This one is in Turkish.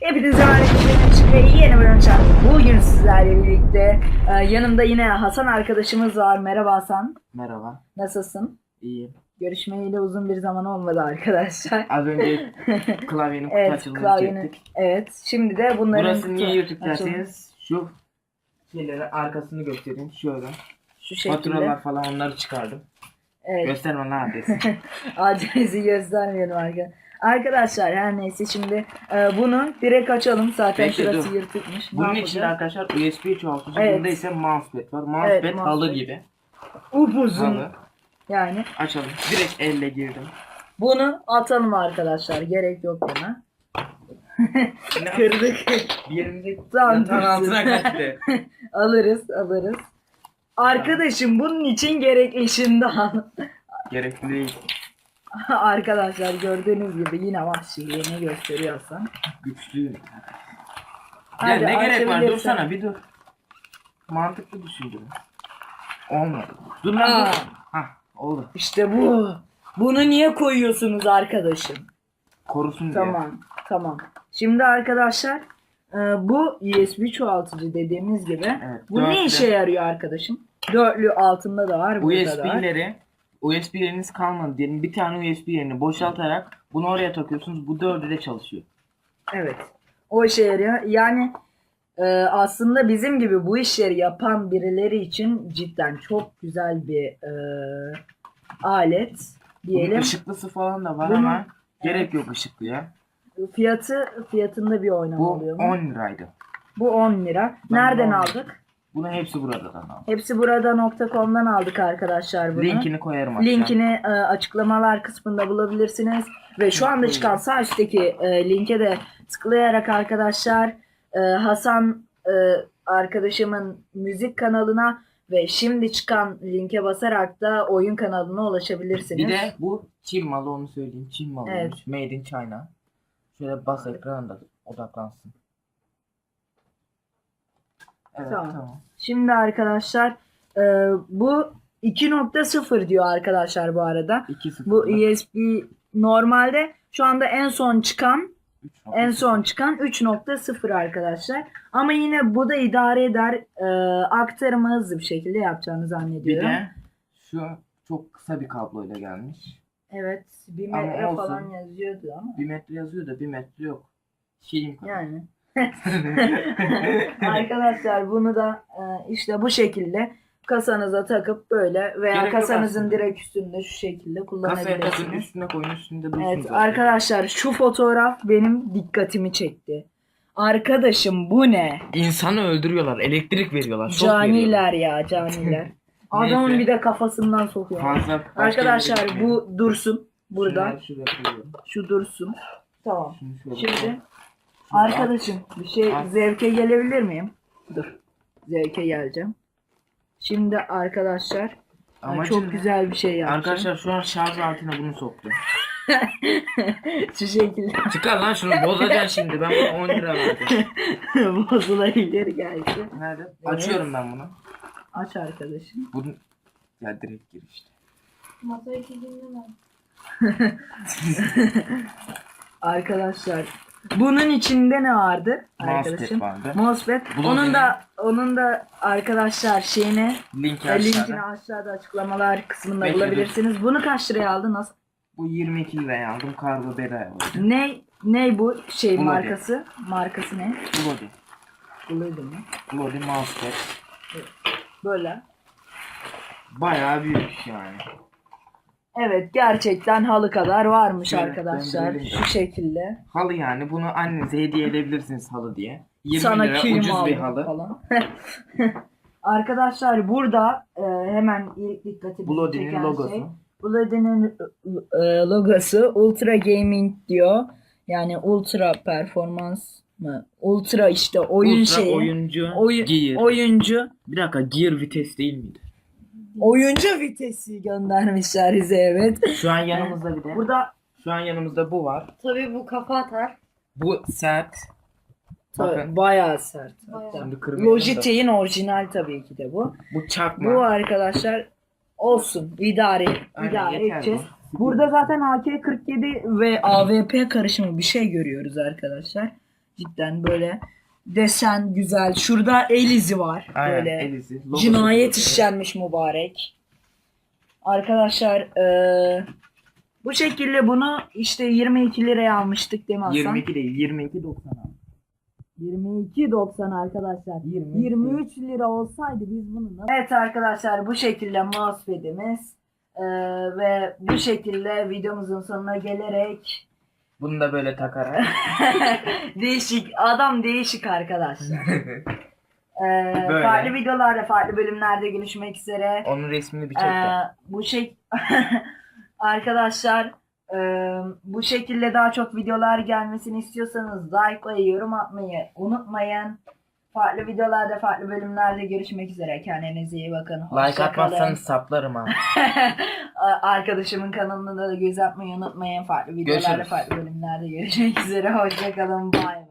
Hepinize merhaba ve yeni bir önçen. Bugün sizlerle birlikte e, yanımda yine Hasan arkadaşımız var. Merhaba Hasan. Merhaba. Nasılsın? İyiyim. Görüşmeyeli uzun bir zaman olmadı arkadaşlar. Az önce klavyenin kutu evet, açılımını klavyenin. çektik. Evet, şimdi de bunların Burası niye YouTube derseniz şu şeyleri arkasını göstereyim. Şöyle. Şu şekilde. Faturalar falan onları çıkardım. Evet. Gösterme lan adresi. Adresi göstermeyelim arkadaşlar. Arkadaşlar her neyse şimdi e, bunu direkt açalım. Zaten Bekle, şurası dur. yırtıkmış. Bunun içinde arkadaşlar USB çoğaltıcı. Evet. Bunda ise mousepad var. Mousepad Evet, halı mousepad. gibi. Upuzun. Halı. Yani Açalım. Direkt elle girdim. bunu atalım arkadaşlar. Gerek yok buna. Kırdık. Bir Tamam, dursun. altına kaçtı. alırız, alırız. Arkadaşım bunun için gerekli şimdi. Gerekli değil. Arkadaşlar gördüğünüz gibi yine vahşiliğini gösteriyorsan. Güçlüyüm. Ya Hadi, ne gerek var? açabilirsin. Dursana bir dur. Mantıklı düşündüm. Olmadı. Dur lan Aa. dur. Hah oldu. İşte bu. Bunu niye koyuyorsunuz arkadaşım? Korusun diye. Tamam, tamam. Şimdi arkadaşlar e, bu USB çoğaltıcı dediğimiz gibi. Evet, bu ne dörtlü. işe yarıyor arkadaşım? Dörtlü altında da var, burada da var. USB'leri USB yeriniz kalmadı diyelim. Bir tane USB yerini boşaltarak bunu oraya takıyorsunuz. Bu dördü de çalışıyor. Evet. O işe yarıyor. Yani e, aslında bizim gibi bu işleri yapan birileri için cidden çok güzel bir e, alet Bunun diyelim. ışıklısı falan da var Bunun- ama gerek yok ışıklıya. Fiyatı fiyatında bir oynama Bu oluyor mu? 10 liraydı. Bu 10 lira. Nereden on. aldık? Bunu hepsi buradan aldım. Hepsi burada.com'dan aldık arkadaşlar bunu. Linkini koyarım aşağı. Linkini e, açıklamalar kısmında bulabilirsiniz. Ve şu anda çıkan sağ üstteki e, linke de tıklayarak arkadaşlar e, Hasan e, arkadaşımın müzik kanalına ve şimdi çıkan linke basarak da oyun kanalına ulaşabilirsiniz. Bir de bu Çin malı onu söyleyeyim. Çin malıymış. Evet. Made in China. Şöyle bas ekrana da odaklansın. Evet Tamam. tamam. Şimdi arkadaşlar e, bu 2.0 diyor arkadaşlar bu arada. 2-0. Bu USB normalde şu anda en son çıkan En son çıkan 3.0 arkadaşlar. Ama yine bu da idare eder. E, aktarımı hızlı bir şekilde yapacağını Bir zannediyorum. de şu çok kısa bir kabloyla gelmiş. Evet. Bir Ama metre olsun. falan yazıyordu ama. Bir metre yazıyor da bir metre yok. Şeyim kadar. Yani. arkadaşlar bunu da e, işte bu şekilde kasanıza takıp böyle veya Gerek kasanızın direkt üstünde şu şekilde Kasaya takın kullanabilirsiniz. üstüne koyun üstünde dursun Evet zaten. arkadaşlar şu fotoğraf benim dikkatimi çekti. Arkadaşım bu ne? İnsanı öldürüyorlar. Elektrik veriyorlar. şok veriyorlar. Caniler ya caniler. Adamın Neyse. bir de kafasından sokuyor. Fazla Arkadaşlar gitmeyelim. bu dursun burada. Şu dursun. Tamam. Şimdi arkadaşım bir şey zevke gelebilir miyim? Dur. Zevke geleceğim. Şimdi arkadaşlar Amacın çok güzel bir şey yapacağım. Arkadaşlar şu an şarj altına bunu soktum. Şu şekilde Çıkar lan şunu bozacaksın şimdi. Ben buna 10 lira verdim. bozulabilir geldi. Nerede? Açıyorum ben bunu. Aç arkadaşım. Bunu ya direkt gir işte. Masayı dinlemem. Arkadaşlar bunun içinde ne vardı arkadaşım? vardı. Mousepad. Bunun Onun da onun da arkadaşlar şeyini Linki e, linkini aşağıda. aşağıda açıklamalar kısmında Bekle, bulabilirsiniz. Bunu kaç liraya aldın? Nasıl? Bu 22 liraya aldım. Kargo bedava oldu. Ne ne bu şey Bloody. markası? Markası ne? Bloody. Bloody mi? Bloody mousepad. Böyle. Bayağı büyük yani. Evet gerçekten halı kadar varmış Şöyle, arkadaşlar. Şu şekilde. Halı yani. Bunu annenize hediye edebilirsiniz halı diye. 20 Sana lira kilim ucuz bir aldım halı. falan. arkadaşlar burada e, hemen ilk dikkatimi Bloody'nin çeken logosu. şey. Bloody'nin e, logosu Ultra Gaming diyor. Yani ultra performans mı? Ultra işte oyun Ultra şeyi. oyuncu Oy- gear. oyuncu. Bir dakika gear vites değil miydi? Oyuncu vitesi göndermişler bize evet. Şu an yanımızda bir de. Burada Şu an yanımızda bu var. Tabii bu kafa atar. Bu sert. Bakın. tabii, bayağı sert. Bayağı. hatta. Şimdi kırmızı Logitech'in orijinal tabii ki de bu. Bu çakma. Bu arkadaşlar olsun. İdare, Aynen, idare yeter edeceğiz. bu. Burada zaten AK-47 ve AWP karışımı bir şey görüyoruz arkadaşlar. Cidden böyle desen güzel. Şurada el izi var. Aynen, böyle Elisi. Logosu cinayet burada. işlenmiş mübarek. Arkadaşlar eee, bu şekilde bunu işte 22 liraya almıştık değil mi Hasan? 22 değil 22.90 abi. 22.90 arkadaşlar. 23 23 lira olsaydı biz bunu nasıl... Evet arkadaşlar bu şekilde mousepad'imiz eee, ve bu şekilde videomuzun sonuna gelerek Bunu da böyle takarak. değişik adam değişik arkadaşlar. Böyle. farklı videolarda farklı bölümlerde görüşmek üzere. Onun resmini bir çek. Ee, bu şey arkadaşlar e, bu şekilde daha çok videolar gelmesini istiyorsanız like ve yorum atmayı unutmayın. Farklı videolarda farklı bölümlerde görüşmek üzere. Kendinize iyi bakın. Like Hoşça kalın. atmazsanız saplarım abi. Arkadaşımın kanalına da göz atmayı unutmayın. Farklı videolarda Görüşürüz. farklı bölümlerde görüşmek üzere. Hoşçakalın. Bay.